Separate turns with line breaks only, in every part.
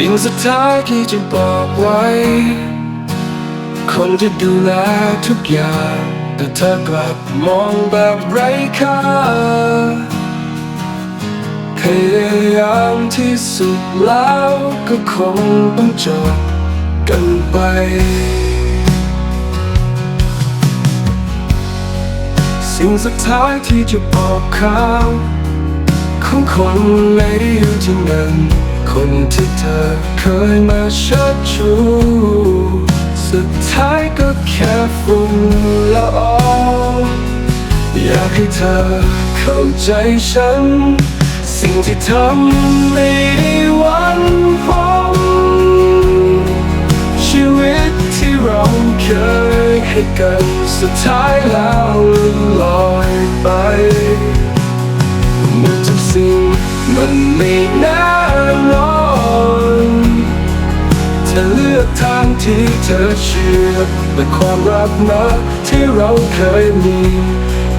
สิ่งสุดท้ายที่จะบอกไว้ คนจะดูแลทุกอย่าง แต่เธอกลับมองแบบไร้ค่าพยายามที่สุดแล้วก็คงต้องจบกันไปสิ่งสุดท้ายที่จะบอกเขาของคนไม่ได้อยู่ที่นั่น คนที่เธอเคยมาเชิดชู สุดท้ายก็แค่ฝุ่นละอองอยากให้เธอเข้าใจฉัน สิ่งที่ทำไม่ได้วันพบชีวิตที่เราเคยให้กันสุดท้ายแล้วลอยไป เธอเลือกทางที่เธอเชื่อและความรักนะที่เราเคยมี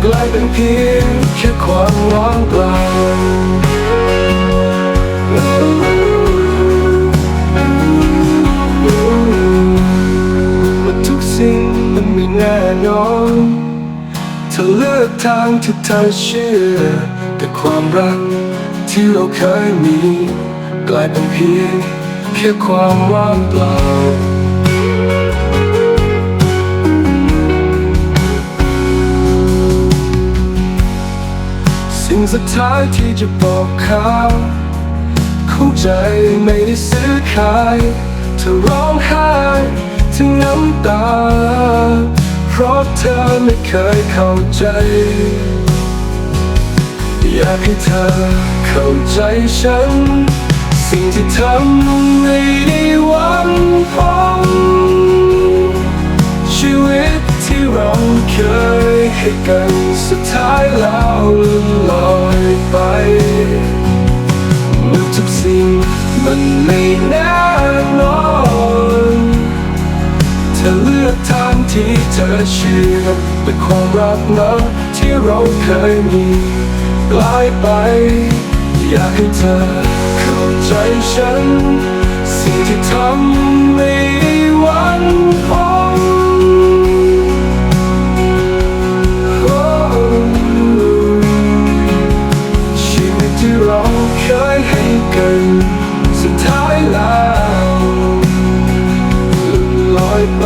กลายเป็นเพียงแค่ความว่างเปล่าว่าทุกสิ่งมันไม่แน่นอนเธอเลือกทางที่เธอเชื่อ แต่ความรักที่เราเคยมี กลายเป็นเพียง แค่ความว่างเปล่าสิ่งสุดท้ายที่จะบอกเขาเข้าใจไม่ได้ซื้อขายเธอร้องไห้ถึงน้ำตา เพราะเธอไม่เคยเข้าใจ อยากให้เธอเข้าใจฉัน สิ่งที่ทำไม่ได้หวังพงชีวิตที่เราเคยให้กันสุดท้ายแล้วลอยไปเมื่อทุกสิ่งมันไม่แน่นอนเธอเลือกทางที่เธอเชื่อแต่ความรักนั้นที่เราเคยมีกลายไปอยากให้เธอ ใจฉัน สิ่งที่ทำไม่วันพองชีวิตที่เราเคยให้กัน สุดท้ายแล้วลอยไป